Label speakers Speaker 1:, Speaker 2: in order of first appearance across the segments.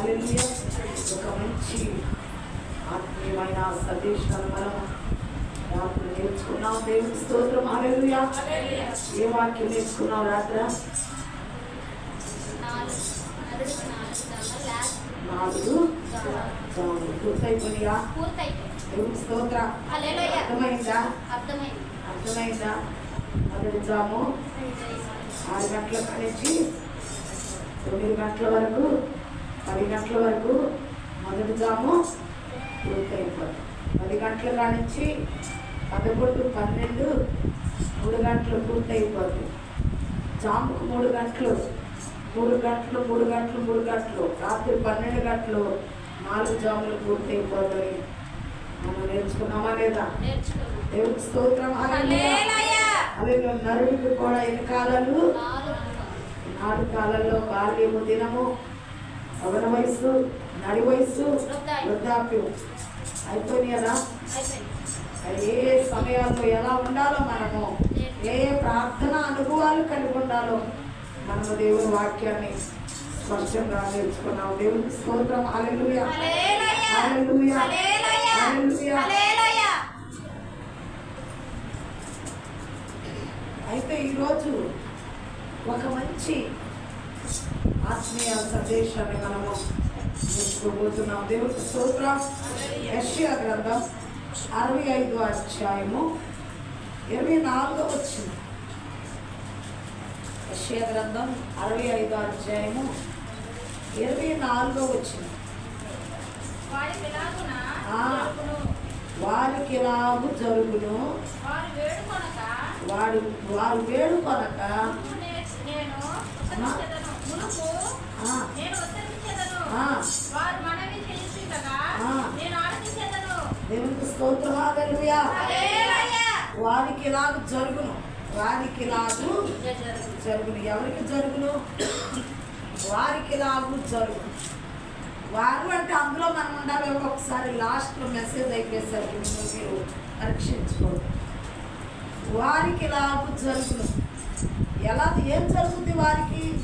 Speaker 1: హల్లెలూయా ఒక మంచి ఆత్మీయమైన సందేశాలు మనం రాత్రి నేర్చుకున్నాం దేవుని స్తోత్రం హల్లెలూయా ఏ వాక్యం నేర్చుకున్నాం రాత్రి నాలుగు జాములు పూర్తయిపోయినా దేవుని స్తోత్రం అర్థమైంది
Speaker 2: అర్థమైందా
Speaker 1: మొదటి జాము ఆరు గంటల నుంచి తొమ్మిది గంటల వరకు పది గంటల వరకు మొదటి జాము పూర్తయిపోతుంది పది గంటల కాడ నుంచి పదకొండు పన్నెండు మూడు గంటలు పూర్తయిపోతుంది జాముకు మూడు గంటలు మూడు గంటలు మూడు గంటలు మూడు గంటలు రాత్రి పన్నెండు గంటలు నాలుగు జాములు పూర్తయిపోతాయి. మనం నేర్చుకున్నామా లేదా? దేవుడి స్తోత్రం. అదే నరుడికి కూడా ఎన్ని కాలాలు.
Speaker 2: నాలుగు
Speaker 1: కాలంలో. బాల్యము దినము. అవన వయస్సు నడి వయస్సు
Speaker 2: వృద్ధాప్యం.
Speaker 1: వృద్ధాప్యం. అయిపోయినాయి కదా?
Speaker 2: అయిపోయింది
Speaker 1: మరి ఏ సమయాల్లో ఎలా ఉండాలో మనము ఏ ప్రార్థన అనుభవాలు కలిగి ఉండాలో మనము దేవుని వాక్యాన్ని స్పష్టంగా నేర్చుకున్నాం దేవునికి స్తోత్రం. అయితే ఈరోజు ఒక మంచి ఆత్మీయ సందేశాన్ని మనము నేర్చుకోబోతున్నాం దేవుడికి స్తోత్రం యెషయా గ్రంథం అరవై ఐదు అధ్యాయము ఇరవై నాలుగో వచ్చింది యెషయా గ్రంథం అరవై ఐదు అధ్యాయము ఇరవై నాలుగో వచ్చింది
Speaker 2: వారికి ఎలాగున
Speaker 1: ఆ.
Speaker 2: జరుగును.
Speaker 1: వారికి రాగు జరుగును
Speaker 2: వారు వేడుకొనక
Speaker 1: వాడు వారు వేడుకొనక దేవునికి స్తోత్రం హల్లెలూయా
Speaker 2: హల్లెలూయా.
Speaker 1: వారికి ఇలాగ జరుగును. వారికి ఇలాగు
Speaker 2: జరుగును.
Speaker 1: ఎవరికి జరుగును? వారికి ఇలాగు జరుగును. వారు అంటే అందులో మనం ఉండాలి. ఒకసారి లాస్ట్లో మెసేజ్ అయిపోయేసరికి మీరు మీరు పరీక్షించుకోండి. వారికి ఇలాగు జరుగును. ఎలా ఏం జరుగుతుంది వారికి?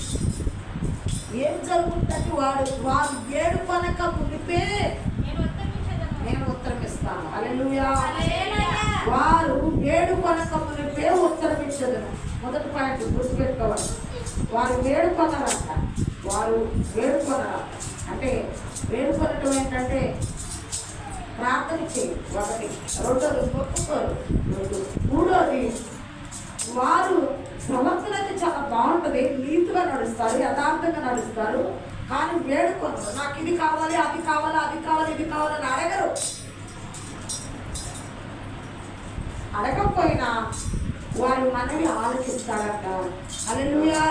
Speaker 1: ఏం జరుగుతుంది వాడు? వారు వేడు కొనక మునిపే
Speaker 2: నేను
Speaker 1: ఉత్తరం ఇస్తాను. అలెలుయా. వారు వేడు కొనక మునిపే ఉత్తరం ఇచ్చదను. మొదటి పాయింట్ గుర్తుపెట్టుకోవాలి. వారు వేడుకొనరంట వారు వేడుకొనరంట అంటే వేడుకొనటం ఏంటంటే ప్రార్థన చేయి. ఒకటి. రెండోది మొక్కుకోరు రెండు మూడోది వారు ప్రవర్తన అయితే చాలా బాగుంటుంది. నీతిగా నడుస్తారు యథార్థంగా నడుస్తారు. కానీ వేడుకోరు నాకు ఇది కావాలి అది కావాలి అది కావాలి ఇది కావాలని అడగరు. అడగకపోయినా వారి మనవి ఆలోచిస్తారంట. అలెలుయా.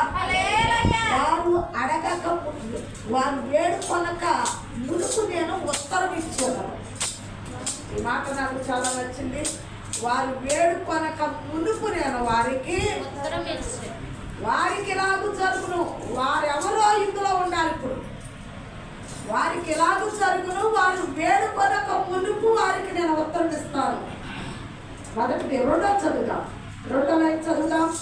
Speaker 1: వారు అడగక వారు వేడుకొనక మునుపు నేను ఉత్తరం ఇచ్చాను. ఈ మాట నాకు చాలా నచ్చింది. వారు వేడుకొనక మునుపు నేను వారికి. వారికి ఎలాగూ జరుగును? వారెవరో ఇందులో ఉండాలి ఇప్పుడు. వారికి ఎలాగూ జరుగును? వారు వేడుకొనక మునుపు వారికి నేను ఉత్తరం ఇస్తాను. మొదటిది రెండో చదువుదాం. రెండో లైన్ చదువుదాం.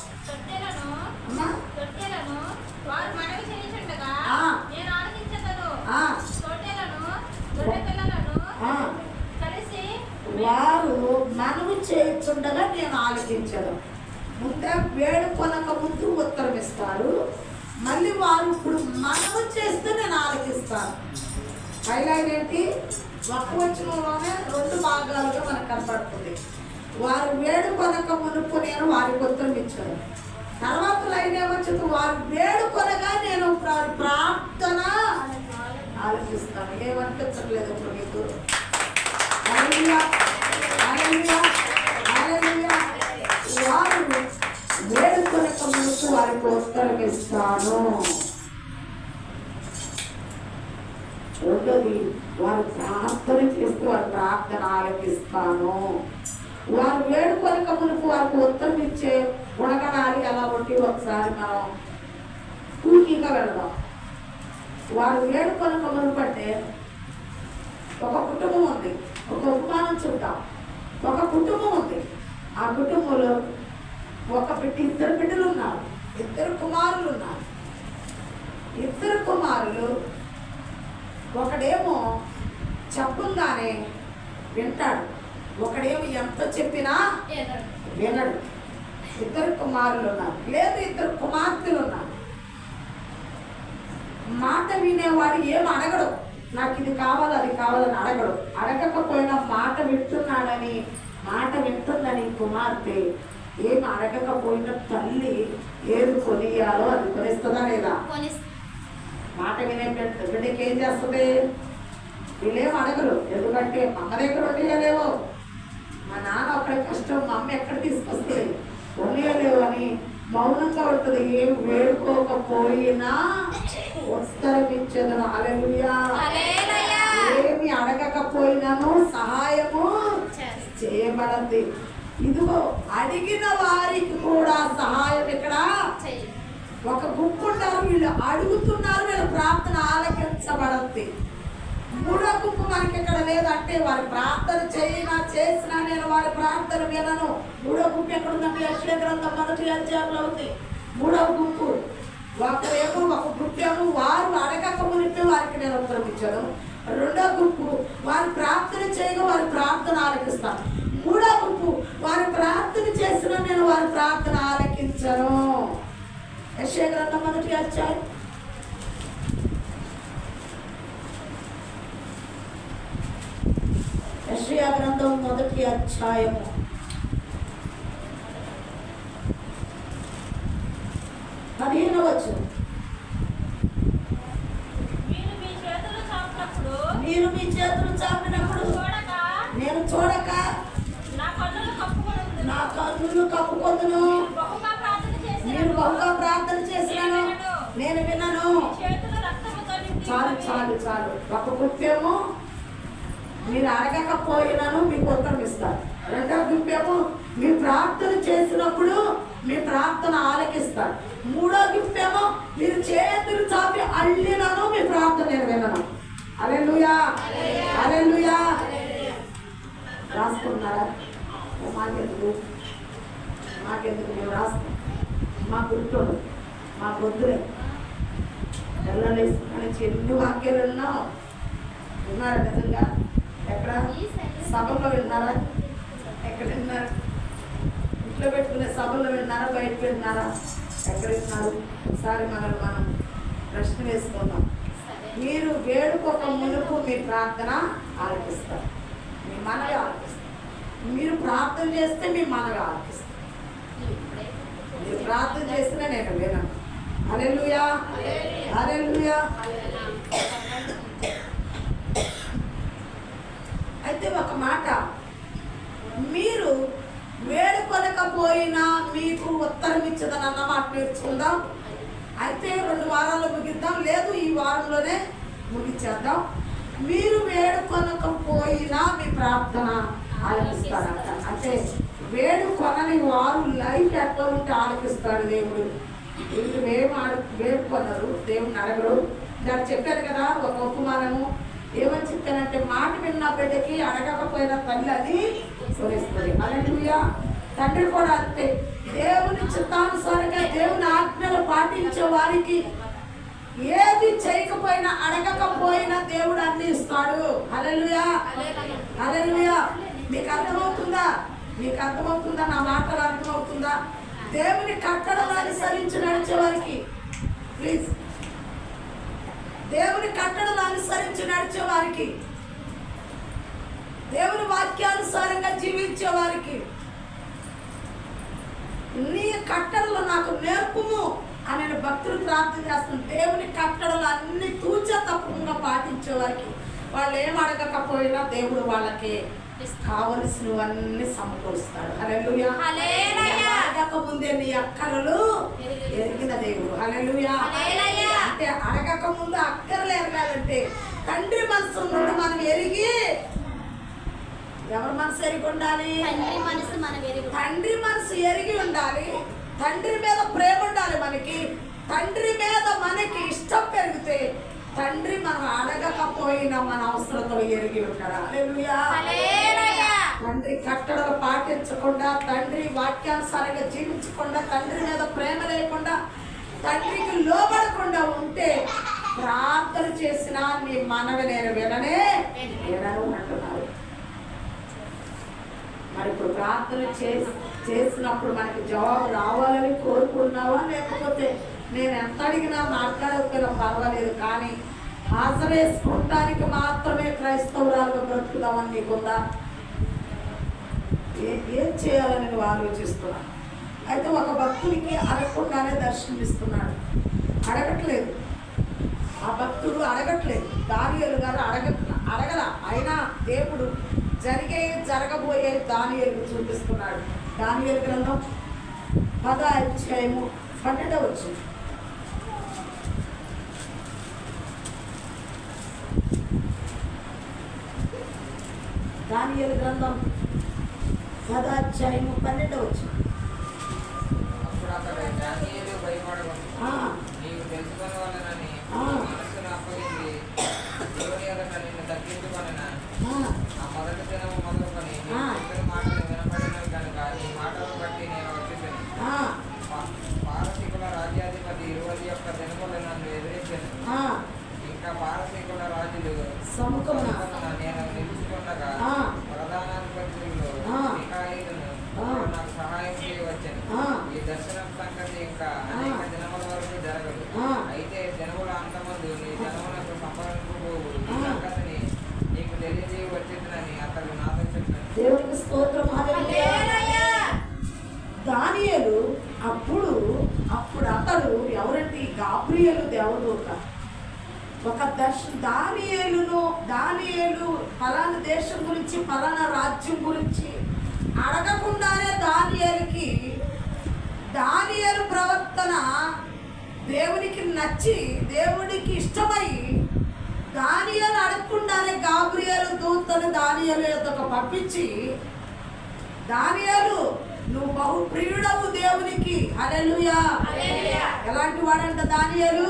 Speaker 2: వారు మనవి చేయుచుండగా
Speaker 1: ఆ.
Speaker 2: నేను ఆలకించెదను.
Speaker 1: ఆ,
Speaker 2: తొట్టెలను గొర్రె పిల్లలను
Speaker 1: ఆ.
Speaker 2: కలిసి
Speaker 1: వారు మనవి చేయుచుండగా నేను ఆలోచించను ముందే వేడుకొనక ముందు ఉత్తరం ఇస్తారు. మళ్ళీ వారు ఇప్పుడు మనవి చేస్తే నేను ఆలకిస్తాను. హైలైట్ ఏంటి? ఒక వచ్చినలోనే రెండు భాగాలుగా మనకు కనపడుతుంది. వారు వేడుకొనక మునుపు నేను వారికి ఉత్తరం ఇచ్చాను. తర్వాత లైన్ ఏమొచ్చింది వారు వేడుకొనగా నేను ప్రార్థన ఆలోచిస్తాను ఏమనిపించట్లేదు ఇప్పుడు మీకు? హల్లెలూయా, వారు వారికి ఉత్తరం ఇస్తాను రెండోది వారు ప్రార్థన చేస్తూ వారి ప్రార్థన ఆలకిస్తాను వారు వేడుకొనక మునుపు వారికి ఉత్తరం ఇచ్చే గుణగణాలు ఎలా ఉంటే ఒకసారి మనం కూకీగా వెళదాం. వారు వేడుకొనక మునుపు అంటే ఒక కుటుంబం ఉంది. ఒక ఉపమానం చూద్దాం. ఒక కుటుంబం ఉంది. ఆ కుటుంబంలో ఒక బిడ్డ ఇద్దరు బిడ్డలు ఉన్నారు. ఇద్దరు కుమారులు ఉన్నారు. ఇద్దరు కుమారులు ఒకడేమో చెప్పంగానే వింటాడు. ఒకడేమో ఎంత చెప్పినా? వినడు. ఇద్దరు కుమారులు ఉన్నారు. లేదు ఇద్దరు కుమార్తెలు ఉన్నారు. మాట వినేవాడు ఏం అడగడు. నాకు ఇది కావాలి అది కావాలని అడగడు. అడగకపోయినా మాట వింటున్నాడని మాట వింటుందని కుమార్తె ఏం అడగకపోయినా తల్లి ఏది కొనియాలో అది కొనిస్తుందా లేదా? మాట వినే బిడ్డ- బిడ్డకి ఏం చేస్తుంది? వీళ్ళేం అడగరు. ఎందుకంటే అమ్మ దగ్గర ఉండలేవు మా నాన్న అక్కడ కష్టం మా అమ్మ ఎక్కడ తీసుకొస్తుంది? ఉండలేవు అని మౌనంగా ఉంటుంది. ఏం వేడుకోకపోయినా ఉత్తరమిచ్చదు అలెలుయా. ఏమి అడగకపోయినాను సహాయము. చేయబడద్ది ఇదిగో అడిగిన వారికి కూడా సహాయం ఇక్కడ. ఒక గుంపు ఉన్నారు వీళ్ళు అడుగుతున్నారు వీళ్ళ ప్రార్థన ఆలకించబడద్ది మూడో గుంపు మనకి ఇక్కడ లేదంటే వారి ప్రార్థన చేయినా చేసినా నేను వారి ప్రార్థన వినను మూడో గుంపు ఎక్కడ ఉందంటే యశ్వ గ్రంథం మొదటి అధ్యాయంలో ఉంది మూడవ గుంపు ఒకరేమో ఒక గ్రూప్ ఏమో వారు అడగక వారికి నేను ఉత్తరం ఇచ్చాను. రెండో గుంపు వారు ప్రార్థన చేయగా వారి ప్రార్థన ఆలకిస్తాను మూడో గుంపు వారు ప్రార్థన చేసినా నేను వారి ప్రార్థన ఆలకించను. యశ్వ గ్రంథం మొదటి వచ్చాయి యశ్వ గ్రంథం మొదటి అధ్యాయము పదిహేను వచ్చు
Speaker 2: మీరు చాపినప్పుడు
Speaker 1: మీరు మీ చేతులు చాపినప్పుడు నేను చూడక
Speaker 2: నా కన్నులు
Speaker 1: కప్పుకొందును.
Speaker 2: మీరు బహుగా ప్రార్థన
Speaker 1: మీరు చేసినాను. నేను విన్నాను చాలు చాలు చాలు. ఒక గుప్పేమో మీరు అడగకపోయినాను మీకు ఉత్తరం ఇస్తారు. రెండో గుప్పేమో మీ ప్రార్థన చేసినప్పుడు మీ ప్రార్థన ఆలకిస్తారు. మూడో గుప్పేమో మీరు చేతులు చాపి అల్లినను మీ ప్రార్థన నేను వినను. అలెలుయా అలెలుయా రాసుకున్నారా? మాకెందుకు? మాకెందుకు? మేము రాస్తాం మా గుర్తుడు మా బొద్దులే పిల్లలేసుకుని ఎన్ని వాక్యాలు విన్నాం విన్నారా నిజంగా? ఎక్కడ? సభలో విన్నారా? ఎక్కడ విన్నారు? ఇంట్లో పెట్టుకునే సభలో విన్నారా? బయట విన్నారా? ఎక్కడ విన్నారు ఒకసారి మనం మనం ప్రశ్న వేసుకుందాం. మీరు వేడుకోక మునుపు మీ ప్రార్థన ఆలకిస్తారు. మీ మనవి ఆలకిస్తారు. మీరు ప్రార్థన చేస్తే మీ మనవి ఆలకిస్తారు.
Speaker 2: ఇప్పుడే.
Speaker 1: మీరు ప్రార్థన చేసినా నేను వినను. అలెలుయా అలెలుయా అయితే ఒక మాట. మీరు పోయినా మీకు ఉత్తరం ఇచ్చదని అన్నమాట నేర్చుకుందాం. అయితే రెండు వారాల్లో ముగిద్దాం. లేదు ఈ వారంలోనే ముగించేద్దాం మీరు వేడుకొనకపోయినా మీ ప్రార్థన ఆలపిస్తారంట అంటే వేడుకొనని వారు లైఫ్ ఎట్లా ఉంటే ఆలపిస్తాడు దేవుడు. వీళ్ళు ఏం ఆడు వేడుకొనరు దేవుని అడగరు దాన్ని చెప్పారు కదా ఒక ఉపమానము. ఏమని చెప్పానంటే మాట విన్న బిడ్డకి అడగకపోయిన తల్లి అది స్మరిస్తుంది తండ్రి కూడా అంతే. దేవుని చిత్తానుసారంగా దేవుని ఆజ్ఞలు పాటించే వారికి ఏది చేయకపోయినా అడగకపోయినా దేవుడు అన్ని ఇస్తాడు. అలెలుయా అలెలుయా మీకు అర్థమవుతుందా? మీకు అర్థమవుతుందా? నా మాటలు అర్థమవుతుందా? దేవుని కట్టడలు అనుసరించి నడిచే వారికి ప్లీజ్. దేవుని కట్టడలు అనుసరించి నడిచే వారికి దేవుని వాక్యానుసారంగా జీవించే వారికి నీ కట్టడలు నాకు నేర్పుము అని భక్తులు ప్రార్థన చేస్తున్నారు దేవుని కట్టడలు అన్ని తూచా తప్పకుండా పాటించే వారికి వాళ్ళు ఏం అడగకపోయినా దేవుడు వాళ్ళకి కావలసినవన్నీ సమకూరుస్తాడు. హల్లెలూయా.
Speaker 2: హల్లెలూయా.
Speaker 1: అడగక ముందే నీ అక్కరలు ఎరిగిన దేవుడు. హల్లెలూయా. అంటే అడగక ముందు అక్కర్లు ఎరగాలంటే తండ్రి మనసు ముందు మనం ఎరిగి ఎవరి మనసు ఎరిగి ఉండాలి?
Speaker 2: తండ్రి మనసు మన
Speaker 1: తండ్రి మనసు ఎరిగి ఉండాలి. తండ్రి మీద ప్రేమ ఉండాలి మనకి. తండ్రి మీద మనకి ఇష్టం పెరిగితే తండ్రి మనం అడగకపోయినా మన అవసరతలు ఎరిగి. హల్లెలూయా. తండ్రి కట్టడలు పాటించకుండా తండ్రి వాక్యానుసారంగా జీవించకుండా తండ్రి మీద ప్రేమ లేకుండా తండ్రికి లోబడకుండా ఉంటే ప్రార్థన చేసినా నీ మనవి నేను విననే వినను అంటున్నారు. మరి ఇప్పుడు ప్రార్థన చేసి చేసినప్పుడు మనకి జవాబు రావాలని కోరుకున్నావా? లేకపోతే నేను ఎంత అడిగినా మాట్లాడకపోయినా పర్వాలేదు కానీ హాజరేసుకుంటానికి మాత్రమే క్రైస్తవురాలుగా బ్రతుకుదామని నీకుందా? ఏ ఏం చేయాలని నువ్వు ఆలోచిస్తున్నాను అయితే ఒక భక్తుడికి అడగకుండానే దర్శనమిస్తున్నాడు. అడగట్లేదు. ఆ భక్తుడు అడగట్లేదు. దానియలు గారు అడగ అడగల. అయినా దేవుడు జరిగే జరగబోయే దానియలు చూపిస్తున్నాడు. దానియలు గ్రంథం పద అధ్యాయము పన్నెండవ వచ్చింది దానియలు గ్రంథం పద అధ్యాయము పన్నెండవ వచ్చింది
Speaker 3: అప్పుడు అతడు దానియేలు భయపడవద్దు.
Speaker 1: ఆ,
Speaker 3: నీవు తెలుసుకొనవలెనని
Speaker 1: ఆ.
Speaker 3: నీ మనస్సును అప్పగించి దేవుని
Speaker 1: ആളെ പറ്റാനോ ఒక దర్శ దానియేలును దానియేలు పలానా దేశం గురించి పలానా రాజ్యం గురించి అడగకుండానే దానియేలుకి దానియేలు ప్రవర్తన దేవునికి నచ్చి దేవుడికి ఇష్టమై దానియేలు అడగకుండానే గాబ్రియలు దూతను దానియేలు యొద్దకు పంపించి దానియేలు నువ్వు బహు ప్రియుడవు దేవునికి హల్లెలూయా. ఎలాంటి వాడంట దానియేలు.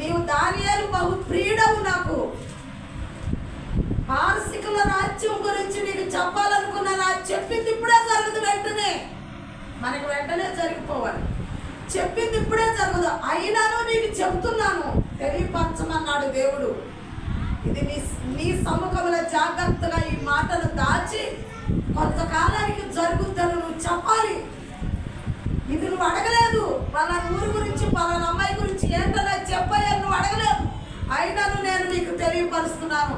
Speaker 1: నీవు దానియాలు బహు ప్రియుడవు నాకు. పారసికుల రాజ్యం గురించి నీకు చెప్పాలనుకున్నా నాకు చెప్పింది ఇప్పుడే జరగదు వెంటనే. మనకు వెంటనే జరిగిపోవాలి. చెప్పింది ఇప్పుడే జరగదు. అయినాను నీకు చెప్తున్నాను. తెలియపరచమన్నాడు దేవుడు. ఇది నీ నీ సముఖంలో జాగ్రత్తగా ఈ మాటలు దాచి కొంతకాలానికి జరుగుతాను నువ్వు చెప్పాలి. ఇది నువ్వు అడగలేదు. పలానా ఊరు గురించి పలానా అమ్మాయి గురించి ఏంటో చెప్పయ్యా నువ్వు అడగలేదు. అయినను నేను నీకు తెలియపరుస్తున్నాను.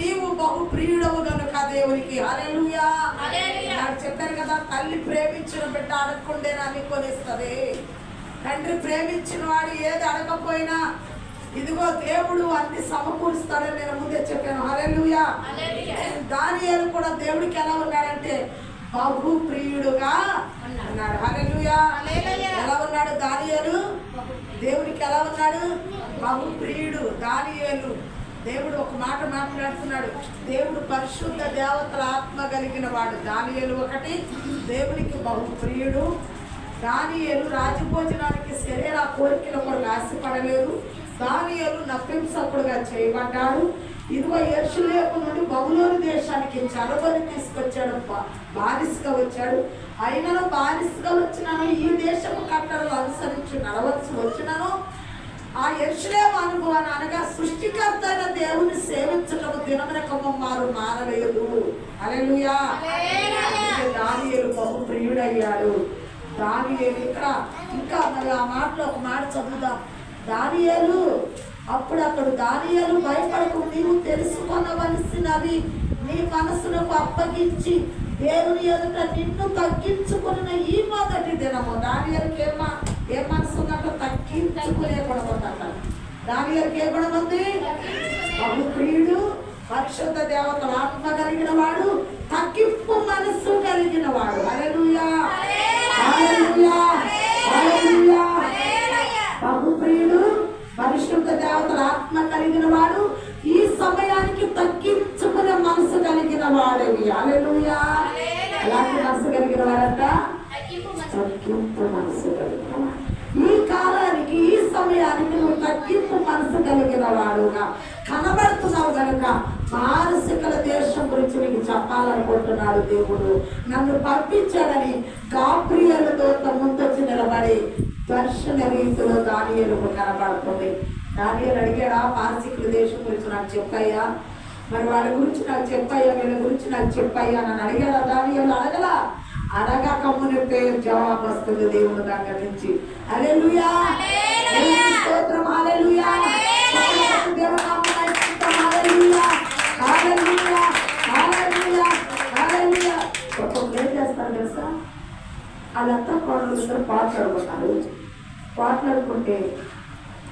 Speaker 1: నీవు బహు ప్రియుడవు కనుక దేవునికి. హల్లెలూయా. నాకు చెప్పాను కదా తల్లి ప్రేమించిన బిడ్డ అడగకుండేనని కొనిస్తుంది. తండ్రి ప్రేమించిన వాడు ఏది అడగపోయినా ఇదిగో దేవుడు అన్ని సమకూరుస్తాడని నేను ముందే చెప్పాను. హల్లెలూయా.
Speaker 2: హల్లెలూయా.
Speaker 1: దానియేలు కూడా దేవుడికి ఎలా ఉన్నాడంటే బహు ప్రియుడుగా ఉన్నాడు. హల్లెలూయా. ఎలా ఉన్నాడు దానియేలు. దేవుడికి ఎలా ఉన్నాడు? బహు ప్రియుడు దానియేలు. దేవుడు ఒక మాట మాట్లాడుతున్నాడు. దేవుడు పరిశుద్ధ దేవతల ఆత్మ కలిగిన వాడు. దానియేలు ఒకటి దేవునికి బహు ప్రియుడు. దానియేలు రాజభోజనానికి శరీర కోరికల కొరకు ఆశపడలేదు. దానియేలు నప్పింసకుడుగా చేయబడ్డాడు. ఇదిగో ఎర్షులేపు నుండి బబులోని దేశానికి చలబలి తీసుకొచ్చాడు బానిసగా వచ్చాడు. అయినను బానిసగా వచ్చినాను ఈ దేశం కట్టడలు అనుసరించి నడవలసి వచ్చినాను ఆ ఎర్షులేము అనుభవాన్ని అనగా సృష్టికర్త అయిన దేవుని సేవించటం దినమనకము మారు మానలేదు అలెలుయా దానియేలు బహు ప్రియుడయ్యాడు. దానియేలు ఇక్కడ ఇంకా మరి ఆ మాటలో ఒక మాట చదువుదాం. దానియలు అప్పుడు అక్కడ దానియేలు భయపడకు నీవు తెలుసుకొనవలసినవి నీ మనసులకు అప్పగించి దేవుని ఎదుట నిన్ను తగ్గించుకున్న ఈ మొదటి దినము. దానియేలుకి ఏమా ఏ మనసు ఉందంటే తగ్గించుకునే దానియేలుకి ఏ గుణం ఉంది? ప్రియుడు పరిశుద్ధ దేవతల ఆత్మ కలిగిన వాడు తగ్గింపు మనస్సు కలిగిన వాడు. హల్లెలూయా! కలిగిన ఎలాంటి మనసు కలిగిన
Speaker 2: తగ్గింపు.
Speaker 1: తగ్గింపు మనసు కలిగిన. ఈ కాలానికి ఈ సమయానికి నువ్వు తగ్గింపు మనసు కలిగిన వాడుగా. కనబడుతున్నావు కనుక మానసికల దేశం గురించి నీకు చెప్పాలనుకుంటున్నాడు దేవుడు. నన్ను పంపించాడని గాబ్రియలతో ముందొచ్చి నిలబడి దర్శన రీతిలో దాని ఎలుగు కనబడుతుంది. దానియలు అడిగాడా పారసికుల దేశం గురించి నాకు చెప్పయ్యా? మరి వాళ్ళ గురించి నాకు చెప్పయ్యా వీళ్ళ గురించి నాకు చెప్పయ్యా నన్ను అడిగాడా. దానియలు అడగలా. అడగక మునిపే జవాబు వస్తుంది దేవుని దగ్గర నుంచి. హల్లెలూయా. దేవునికి స్తోత్రం. ఏం చేస్తారు తెలుసా? వాళ్ళంతా కోడలు ఇద్దరు పాటలాడుకున్నారు పాటలాడుకుంటే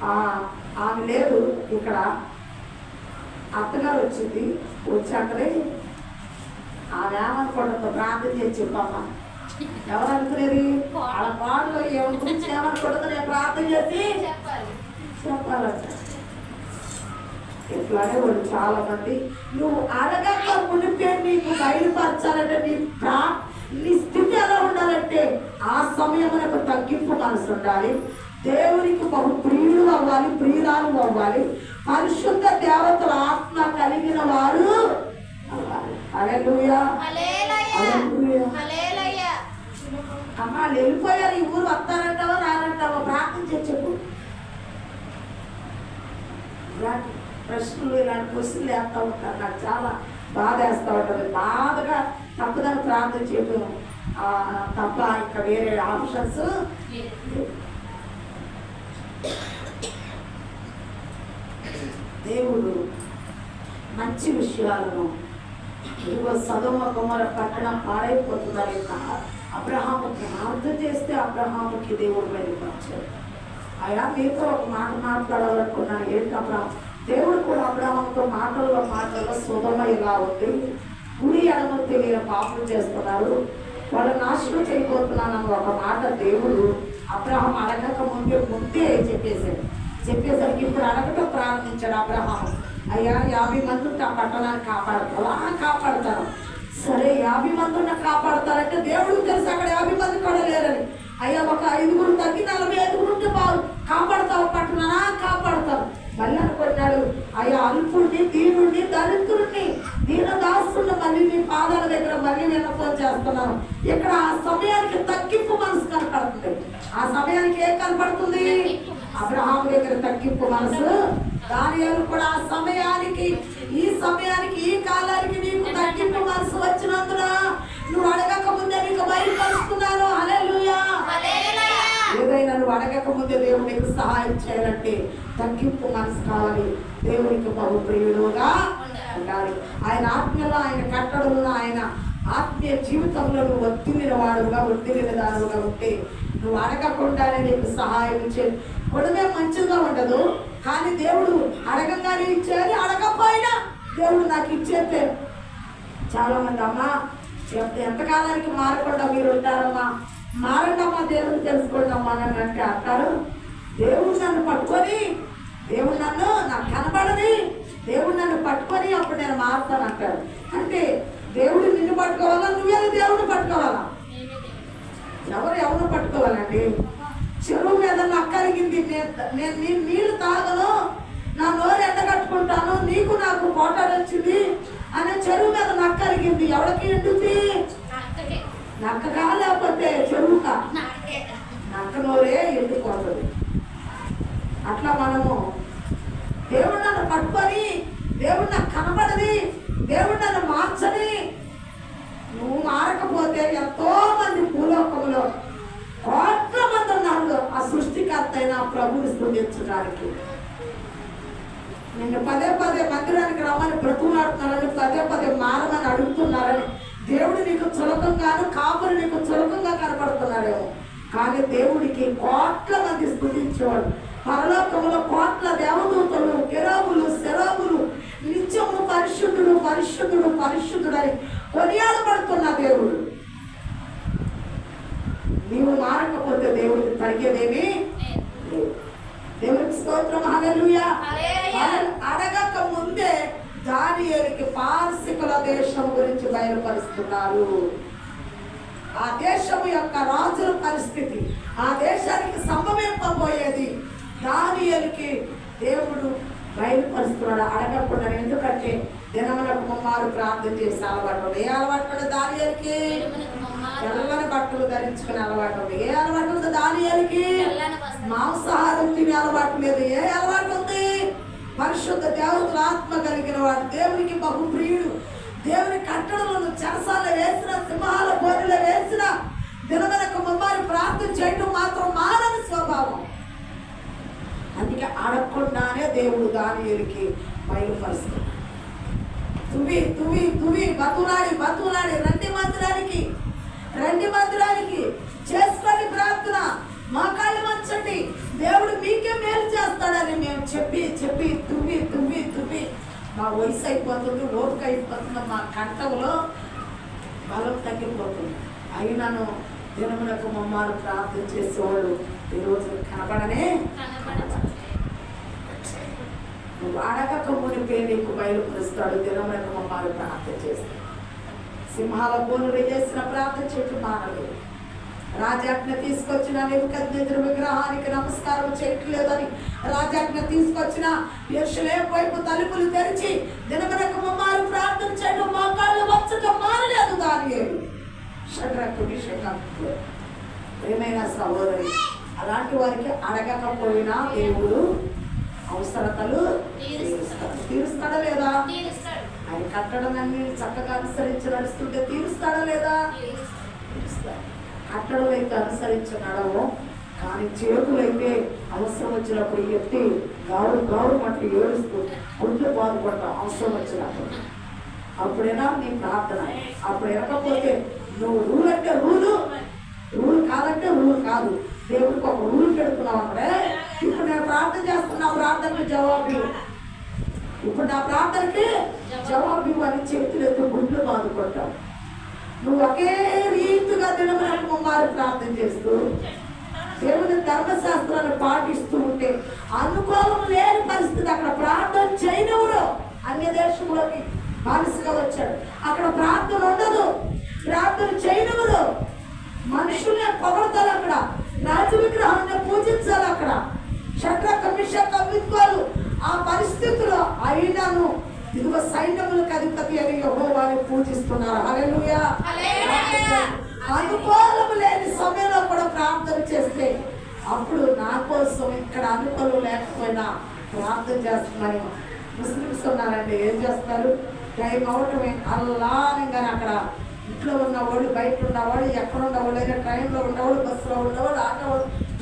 Speaker 1: ఆ ఆమె లేదు ఇక్కడ అత్తగారు వచ్చింది. వచ్చాకనే ఆమె ఏమనుకోవడంతో ప్రార్థన చేసి చెప్పమ్మా. ఎవరు అనుకునేది వాళ్ళ పాటలో ఎవరి గురించి ఏమనుకోవడంతో నేను ప్రార్థన చేసి
Speaker 2: చెప్పాలి.
Speaker 1: చెప్పాలంట. ఇట్లానే వాళ్ళు చాలా మంది నువ్వు అడగక మునిపే నీకు బయలుపరచాలంటే నీ ప్రా నీ స్థితి ఎలా ఉండాలంటే ఆ సమయమునకు తగ్గింపు మనసు ఉండాలి. దేవునికి బహు ప్రియులు అవ్వాలి ప్రియురాలు అవ్వాలి. పరిశుద్ధ దేవతల ఆత్మ కలిగిన వారు అమ్మ వాళ్ళు వెళ్ళిపోయారు ఈ ఊరు వస్తారంటావా రారంటావా? ప్రార్థన చెప్పు. ప్రశ్నలు ఇలాంటి క్వశ్చన్లు వేస్తూ ఉంటారు. నాకు చాలా బాధ వేస్తూ ఉంటుంది. బాధగా తప్పుదని ప్రార్థన చేయడం తప్ప ఇంకా వేరే ఆప్షన్స్ దేవుడు మంచి విషయాలను ఇదిగో సదమ కుమార పట్టణం పాడైపోతుందని అబ్రహాము ప్రార్థన చేస్తే అబ్రహాముకి దేవుడు బయలుపరిచాడు. అలా మీతో ఒక మాట మాట్లాడాలనుకున్నాను ఏంటి అబ్రహం దేవుడు కూడా అబ్రహాంతో మాటల్లో మాటల్లో సుధమ ఇలా ఉంది. గుడి ఎడమ తెలియని పాపం చేస్తున్నారు. వాళ్ళు నాశనం చేయబోతున్నానని ఒక మాట దేవుడు అబ్రహం అడగక ముందే ముందే చెప్పేశాడు. చెప్పేసరికి ఇప్పుడు అడగటం ప్రారంభించాడు అబ్రహాం అయ్యా యాభై మంది ఉంటే ఆ పట్టణాన్ని కాపాడతారు "ఆ, కాపాడతాను. సరే యాభై మంది ఉన్న కాపాడతారంటే దేవుడు తెలుసు అక్కడ యాభై మంది కూడా లేరని అయ్యా ఒక ఐదుగురు తగ్గి నలభై ఐదుగురు ఉంటే బాగు. కాపాడతావు పట్టణానా కాపాడతావు. మళ్ళీ అనుకున్నాడు అయ్యా అల్పుడిని దీనుడిని దరిద్రుడిని దీన దాసుడిని మళ్ళీ నీ పాదాల దగ్గర మళ్ళీ విన్నపం చేస్తున్నాను. ఇక్కడ ఆ సమయానికి తగ్గింపు మనసు కనపడుతుంది. ఆ సమయానికి ఏం కనపడుతుంది? అబ్రహాం దగ్గర తగ్గింపు మనసు. దానియాలు కూడా ఆ సమయానికి ఈ సమయానికి ఈ కాలానికి నీకు తగ్గింపు మనసు వచ్చినందున నువ్వు అడగక ముందే నీకు బయలుపరుస్తున్నాను. హల్లెలూయా. ఏదైనా నువ్వు అడగక ముందే దేవుడు నీకు సహాయం చేయాలంటే తగ్గింపు మనసు కావాలి. దేవునికి బహు ప్రియుడుగా ఉండాలి. ఆయన ఆత్మలో ఆయన కట్టడంలో ఆయన ఆత్మీయ జీవితంలో నువ్వు ఒత్తిడిన వాడుగా ఒత్తిడిన దారుగా ఉంటే నువ్వు అడగకుండానే నీకు సహాయం ఇచ్చేది కొడమే మంచిగా ఉండదు. కానీ దేవుడు అడగంగానే ఇచ్చేది అడగకపోయినా దేవుడు నాకు ఇచ్చేస్తే చాలామంది అమ్మా ఎంత- ఎంతకాలానికి మారకుండా మీరు ఉంటారమ్మా మారండమ్మా దేవుడు తెలుసుకోండమ్మా అని అంటే అంటారు. దేవుడు నన్ను పట్టుకొని దేవుడు నన్ను నాకు కనబడని దేవుడు నన్ను పట్టుకొని అప్పుడు నేను మారుతాను అంటారు అంటే దేవుడు నిన్ను పట్టుకోవాలా? నువ్వే దేవుడిని పట్టుకోవాలా? ఎవరు ఎవరు పట్టుకోవాలండి? చెరువు మీద నక్కలిగింది నేను నేను నీ నీళ్ళు తాగను. నా నోరు ఎండగట్టుకుంటాను నీకు నాకు పోటాడు వచ్చింది అనే చెరువు మీద నక్కలిగింది ఎవరికి ఎండుంది
Speaker 2: నాకే
Speaker 1: నక్కగా లేకపోతే చెరువుకా?
Speaker 2: నాకే
Speaker 1: నక్క నోరే ఎండిపోతుంది అట్లా మనము దేవుడు నన్ను పట్టుకొని దేవుడు నాకు కనబడది దేవుడు నన్ను మార్చని. నువ్వు మారకపోతే ఎంతో మంది భూలోకంలో కోట్ల మంది ఉన్నారు. ఆ సృష్టికర్త అయిన ప్రభుని స్థుతించడానికి. నిన్ను పదే పదే మందిరానికి రమ్మని బ్రతుకులాడుతున్నారని పదే పదే మారమని అడుగుతున్నారని దేవుడు నీకు చులకంగాను కాపురు నీకు చులకంగా కనపడుతున్నాడేమో. కానీ దేవుడికి కోట్ల మంది స్థుతించేవాడు. పరలోకంలో కోట్ల దేవదూతలు కెరాబులు శరాబులు నిత్యము పరిశుద్ధుడు పరిశుద్ధుడు పరిశుద్ధుడు అని కొనియాడబడుతున్న దేవుడు నీవు మారకపోతే దేవుడికి తగ్గేదేమీ లేదు. దేవునికి స్తోత్రం హల్లెలూయా. అడగక ముందే దానియేలుకి పార్సికుల దేశం గురించి బయలుపరుస్తున్నారు ఆ దేశము యొక్క రాజుల పరిస్థితి ఆ దేశానికి సంభవింపబోయేది దానియేలుకి దేవుడు బయలుపరుస్తున్నాడు అడగకుండా ఎందుకంటే దినములకు ముమ్మారు ప్రార్థన చేసి అలవాటు ఏ అలవాటు దానియేలుకి
Speaker 2: దేవునికి మమ్మ
Speaker 1: తెల్లని బట్టలు ధరించుకునే అలవాటు ఉంది ఏ అలవాటు ఉంది దానియాలకి. మాంసాహారం తినే అలవాటు లేదు. ఏ అలవాటు ఉంది? పరిశుద్ధ దేవతల ఆత్మ కలిగిన వాడు. దేవునికి బహు ప్రియుడు దేవుని కట్టడలను చెరసాల వేసిన సింహాల బోరిలో వేసిన దినవెనక మమ్మల్ని ప్రార్థన చేయటం మాత్రం మానవ స్వభావం. అందుకే అడగకుండానే దేవుడు దానియుడికి బయలుపరుస్తున్నాడు తువి తువి తువి బతులాడి బతులాడి రండి మందిరానికి రండి మందిరానికి చేసుకొని ప్రార్థన. మా కళ్ళు మంచండి దేవుడు మీకే మేలు చేస్తాడని మేము చెప్పి చెప్పి తువ్వి తువ్వి తువ్వి. మా వయసు అయిపోతుంది ఓపిక అయిపోతుంది మా కంఠంలో బలం తగ్గిపోతుంది. అయినను దినమునకు మమ్మల్ని ప్రార్థన చేసేవాళ్ళు ఈరోజు కనబడనే
Speaker 2: కనబడదు.
Speaker 1: నువ్వు అడగక మునిపే నీకు బయలుపరుస్తాడు దినమునకు మమ్మల్ని ప్రార్థన చేస్తాడు. సింహాల బోనులు చేసిన ప్రార్థన చెట్టు మానలేదు రాజాజ్ఞ తీసుకొచ్చిన నిపుకద్ర విగ్రహానికి నమస్కారం చేయట్లేదని రాజాజ్ఞ తీసుకొచ్చిన యర్షలే వైపు తలుపులు తెరిచి దినమునకు మమ్మల్ని ప్రార్థన చేయడం మోకాళ్ళు వచ్చటం మానలేదు దాని షడ్రకు విషయం ఏమైనా సహోదరి అలాంటి వారికి అడగకపోయినా దేవుడు అవసరతలు తీరుస్తాడు. లేదా. ఆయన కట్టడం అన్ని చక్కగా అనుసరించి నడుస్తుంటే తీరుస్తాడా లేదా?
Speaker 2: తీరుస్తాడు.
Speaker 1: తీరుస్తాడు కట్టడం అయితే అనుసరించి నడవు కానీ చేతులైతే అవసరం వచ్చినప్పుడు ఎత్తి గారు గారు మట్టి ఏడుస్తూ గుండె బాధపడటం అవసరం వచ్చినప్పుడు. అప్పుడైనా నీ ప్రార్థన? అప్పుడు వినకపోతే నువ్వు రూల్ అంటే రూలు. రూల్ కాదంటే రూల్ కాదు. దేవుడికి ఒక ఊరు పెడుతున్నావు అంటే ఇప్పుడు నేను ప్రార్థన చేస్తున్నా ప్రార్థనకు జవాబు ఇప్పుడు నా ప్రార్థనకి జవాబు అని చేతులు ఎత్తు గుండెలు బాధపడ్డావు నువ్వు ఒకే రీతిగా దినమనకు మారి ప్రార్థన చేస్తూ దేవుని ధర్మశాస్త్రాన్ని పాటిస్తూ ఉంటే అనుకూలం లేని పరిస్థితి అక్కడ ప్రార్థన చేయనివుడు అన్య దేశంలోకి బానిసగా వచ్చాడు. అక్కడ ప్రార్థన ఉండదు. ప్రార్థన చేయనివుడు మనుషుల్ని పొగడతారు అక్కడ. రాజ విగ్రహాన్ని పూజించాలి అక్కడ. షట్ర కమిష కవిత్వాలు ఆ పరిస్థితుల్లో అయినాను ఇదిగో సైన్యములకు అధిపతి అని యెహోవాని పూజిస్తున్నారు. హల్లెలూయా. అనుకూలం లేని సమయంలో కూడా ప్రార్థన చేస్తే అప్పుడు నా కోసం ఇక్కడ అనుకూలం లేకపోయినా ప్రార్థన చేస్తున్నాను. ముస్లిమ్స్ ఉన్నారండి ఏం చేస్తారు? టైం అవటమే. అల్లానంగా అక్కడ ఇంట్లో ఉన్నవాడు బయట ఉన్నవాడు ఎక్కడ ఉన్నవాడు లేదా ట్రైన్లో ఉన్నవాడు బస్సులో ఉన్నవాడు ఆటో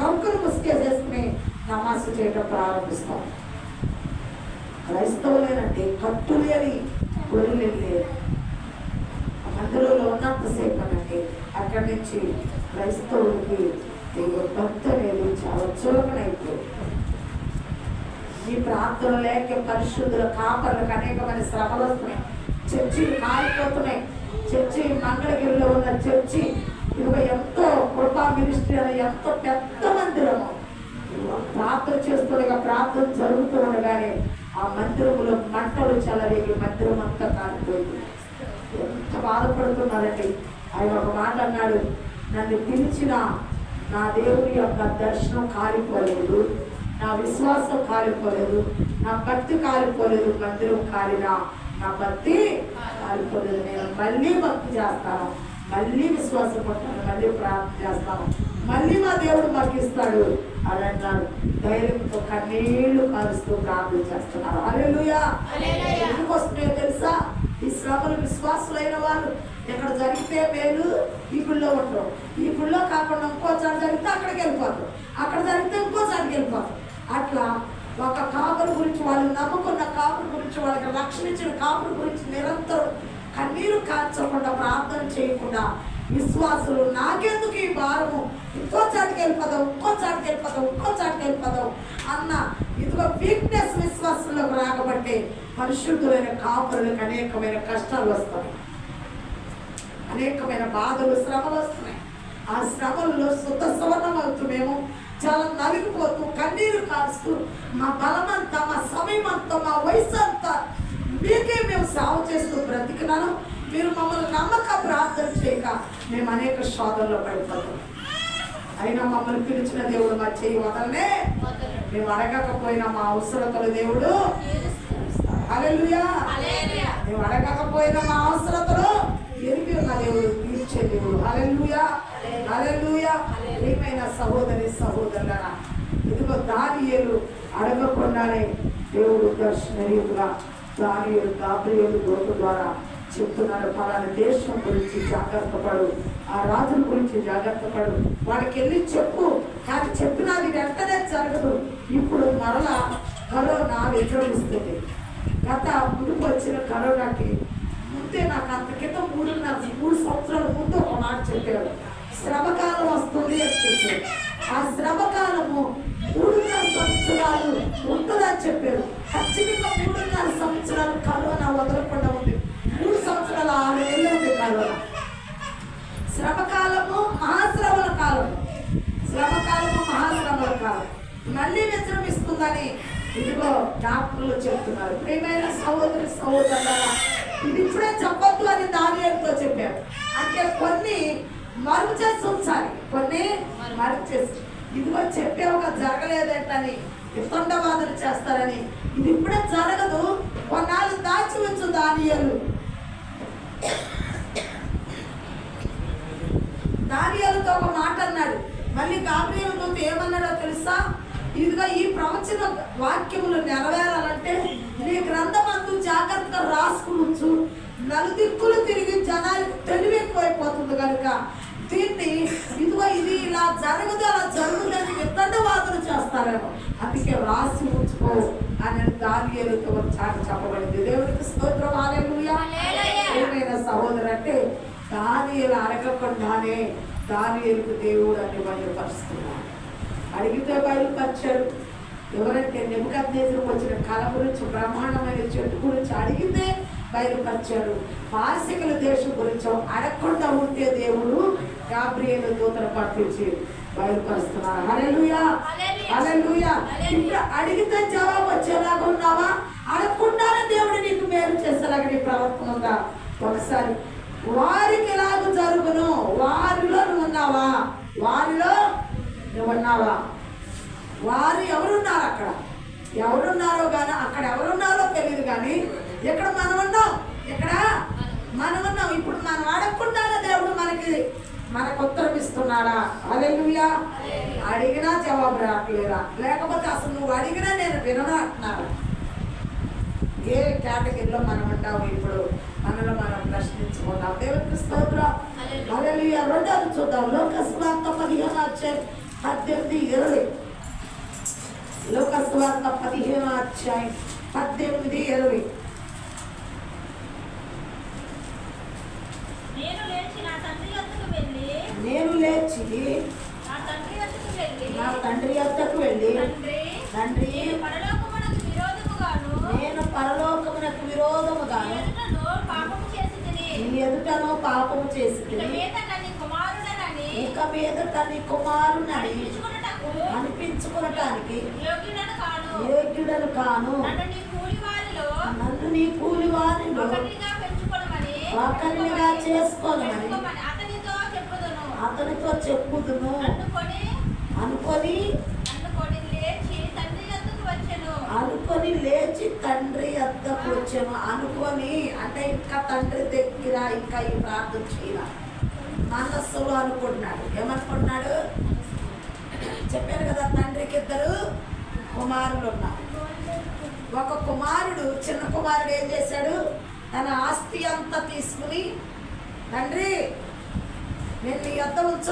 Speaker 1: కంకులు ముసుకేసేసుకుని నమాజ్ చేయడం ప్రారంభిస్తాం. క్రైస్తవులేనంటే కట్టు లేని గొర్రెలు లేదు అందులో ఉన్నంతసేపు అనండి అక్కడి నుంచి క్రైస్తవులకి దేవుడు భక్తి అనేది చాలా చులకనైపోయింది ఈ ప్రాంతంలో లేక పరిశుద్ధుల కాపర్లకు అనేకమైన శ్రమలు వస్తున్నాయి. చర్చిలు మారిపోతున్నాయి చర్చి మంగళగిరిలో ఉన్న చర్చి. ఇదిగో ఎంతో కృపా మినిస్ట్రీ అనే ఎంతో పెద్ద మందిరము. ప్రార్థన చేస్తుండగా ప్రార్థన జరుగుతూ ఉండగానే ఆ మందిరములో మంటలు చెలరేగి మందిరం అంతా కాలిపోయింది. ఎంత బాధపడుతున్నారండి. ఆయన ఒక మాట అన్నాడు నన్ను పిలిచిన నా దేవుని యొక్క దర్శనం కాలిపోలేదు. నా విశ్వాసం కాలిపోలేదు. నా భక్తి కాలిపోలేదు. మందిరం కాలినా. నా భక్తి కాలిపోలేదు నేను మళ్ళీ భక్తి చేస్తాను మళ్ళీ విశ్వాసం పడతాను మళ్ళీ ప్రార్థన చేస్తాను మళ్ళీ మా దేవుడు మాకు ఇస్తాడు అని అన్నాడు ధైర్యంతో కన్నీళ్ళు కారుస్తూ ప్రార్థన చేస్తున్నారు. అలెలుయా. ఎందుకు వస్తున్నాయో తెలుసా? ఈ శ్రమలు విశ్వాసులైన వాళ్ళు ఎక్కడ జరిగితే మేలు ఈ గుళ్ళో ఉంటారు ఈ గుళ్ళో కాకుండా ఇంకో చోట జరిగితే అక్కడికి వెళ్ళిపోతారు. అక్కడ జరిగితే ఇంకో చోటకి వెళ్ళిపోతారు. అట్లా ఒక కాపురు గురించి వాళ్ళు నమ్ముకున్న కాపురు గురించి వాళ్ళకి రక్షణ ఇచ్చిన కాపురు గురించి నిరంతరం కన్నీరు కాచకుండా ప్రార్థన చేయకుండా విశ్వాసులు నాకెందుకు ఈ భారము? ఇంకో చాటుకి వెళ్ళిపోదాం ఇంకో చాటుకి వెళ్ళిపోదాం ఇంకో చాటుకి వెళ్ళిపోదాం అన్న ఇదిగో వీక్నెస్ విశ్వాసంలోకి రాకబట్టే పరిశుద్ధులైన కాపురులకు అనేకమైన కష్టాలు వస్తాయి. అనేకమైన బాధలు శ్రమలు వస్తున్నాయి. ఆ శ్రమల్లో శుద్ధ సవర్ణం అవుతున్నామేమో? చాలా నలిగిపోతూ కన్నీరు కాస్తూ మా బలమంతా మా సమయం అంతా మా వయసు అంతా మీకే మేము సేవ చేస్తూ బ్రతికినాను. మీరు మమ్మల్ని నమ్మక ప్రార్థన చేయక మేము అనేక శోధనలో పడిపోతాం. అయినా మమ్మల్ని పిలిచిన దేవుడు మా చేయి వదలనే మేము అడగకపోయినా మా అవసరతలు దేవుడు. హల్లెలూయా. మేము అడగకపోయినా మా అవసరతలు ఎరిగి ఉన్న దేవుడు తీర్చే దేవుడు. హల్లెలూయా. హల్లెలూయా. ప్రియమైన సహోదరి సహోదరుల ఇదిగో దానియలు అడగకుండానే దేవుడు దర్శనరీతుగా దానియలు దాబ్రియలు దూత ద్వారా చెప్తున్నారు ఫలానా దేశం గురించి జాగ్రత్త పడు. ఆ రాజుల గురించి జాగ్రత్త పడు. వాళ్ళకి వెళ్ళి చెప్పు. కానీ చెప్పినది వెంటనే జరగదు. ఇప్పుడు మరలా కరోనా విజృంభిస్తుంది. గత ముందుకు వచ్చిన కరోనాకి ముందే నాకు అంత క్రితం మూడున్నర మూడు సంవత్సరాల ముందు ఒక మాట చెప్పాడు శ్రమకాలం వస్తుంది అని చెప్పాడు ఆ శ్రమకాలము మూడున్నర సంవత్సరాలు ఉంటుందని చెప్పారు. ఖచ్చితంగా మూడున్నర సంవత్సరాలు కరోనా వదలకుండా ఉంది. మూడు సంవత్సరాలు ఆరు నెలలు ఉంది కరోనా. శ్రమకాలము మహాశ్రమల కాలం. శ్రమకాలము మహాశ్రమల కాలం. మళ్ళీ విశ్రమిస్తుందని ఇదిగో డాక్టర్లు చెప్తున్నారు. ప్రియమైన సహోదరి సహోదరుల ఇది ఇప్పుడే చెప్పొద్దు అని దానితో చెప్పారు. అంటే కొన్ని మరుగు చేసి ఉంచాలి. కొన్ని మరుగు చేసి ఇదిగో చెప్పేవగా జరగలేదేంటని వితండవాదులు చేస్తారని. ఇది ఇప్పుడే జరగదు. కొన్నాళ్ళు దాచి ఉంచు దానియలు. దానియాలతో ఒక మాట అన్నాడు. మళ్ళీ గాబ్రియలు దూత ఏమన్నాడో తెలుసా? ఇదిగో ఈ ప్రవచన వాక్యములు నెరవేరాలంటే నీ గ్రంథమందు జాగ్రత్తగా రాసుకుని నలుదిక్కులు తిరిగి జనానికి తెలివి ఎక్కువైపోతుంది కనుక దీన్ని ఇదిగో ఇది ఇలా జరగదు అలా జరుగుదని వితండవాదులు చేస్తారేమో. అందుకే రాసి ఉంచుకో అని దానియాలతో చాటి చెప్పబడింది. దేవుడికి స్తోత్రం. ప్రియమైన సహోదరు అంటే దానియలు అడగకుండానే దానియలకు దేవుడు అని బయలుపరుస్తున్నాడు అడిగితే బయలుపరిచాడు. ఎవరంటే నిమ్మకద్దేశం వచ్చిన కళ గురించి బ్రహ్మాండమైన చెట్టు గురించి అడిగితే బయలుపరిచాడు. పార్శికుల దేశం గురించి అడగకుండా ఉంటే దేవుడు గాబ్రియలు దూతలు పట్టించి బయలుపరుస్తున్నారు. ఇప్పుడు అడిగితే జవాబు వచ్చేలాగా ఉన్నావా? అడగకుండానే దేవుడు నీకు మేలు చేసేలాగా నీ ప్రవర్తన ఉందా? ఒకసారి వారికి ఎలాగ జరుగును? వారిలో నువ్వు ఉన్నావా వారిలో నువ్వు ఉన్నావా వారు ఎవరున్నారు అక్కడ? ఎవరున్నారో కానీ అక్కడ ఎవరున్నారో తెలియదు కానీ ఇక్కడ మనం ఉన్నాం ఇక్కడ మనం ఉన్నాం ఇప్పుడు మనం అడగకుండానే దేవుడు మనకి? మనకు ఉత్తరం ఇస్తున్నాడా? అలెలుయా అడిగినా జవాబు రావట్లేదా లేకపోతే అసలు నువ్వు అడిగినా నేను వినను అంటున్నాను ఏ కేటగిరీలో మనం ఉంటాము ఇప్పుడు? మనలో మనం ప్రశ్నించుకుందాం. దేవునికి స్తోత్రం. హల్లెలూయా. రెండోది చూద్దాం. లోకస్వార్త పదిహేను అధ్యాయం పద్దెనిమిది ఇరవై. లోకస్వార్త పదిహేను అధ్యాయం పద్దెనిమిది ఇరవై.
Speaker 2: నేను లేచి నా తండ్రి వద్దకు వెళ్ళి
Speaker 1: నేను లేచి
Speaker 2: నా తండ్రి వద్దకు వెళ్ళి
Speaker 1: నా తండ్రి వద్దకు వెళ్ళి
Speaker 2: తండ్రి
Speaker 1: తండ్రి
Speaker 2: నేను పరలోకమునకు విరోధముగాను
Speaker 1: నేను పరలోకమునకు విరోధముగాను
Speaker 2: ఎదుటను పాపము చేసి తిని
Speaker 1: నీ ఎదుటను పాపము చేసి
Speaker 2: ఇక మీదట నీ కుమారుడనని
Speaker 1: ఇక మీదట నీ కుమారునని అనిపించుకునటానికి
Speaker 2: యోగ్యుడను కాను.
Speaker 1: యోగ్యుడను కాను.
Speaker 2: నన్ను నీ కూలి వారిలో
Speaker 1: నన్ను నీ కూలి వారిలో
Speaker 2: ఒకటిగా పెంచుకోనమని
Speaker 1: ఒకరినిగా
Speaker 2: పెంచుకోమని అతనితో చెప్పుదును. అనుకొని
Speaker 1: అనుకొని లేచి తండ్రి వద్దకు వచ్చెను. అనుకొని అంటే ఇంకా తండ్రి దగ్గర ఇంకా ఈ ప్రార్థన చేయాల. మనస్సులో అనుకుంటున్నాడు. ఏమనుకుంటున్నాడు? చెప్పాను కదా తండ్రికి ఇద్దరు కుమారులు ఉన్నారు. ఒక కుమారుడు చిన్న కుమారుడు ఏం చేశాడు? తన ఆస్తి అంతా తీసుకుని తండ్రి నేను నీ యొద్ద ఉంచు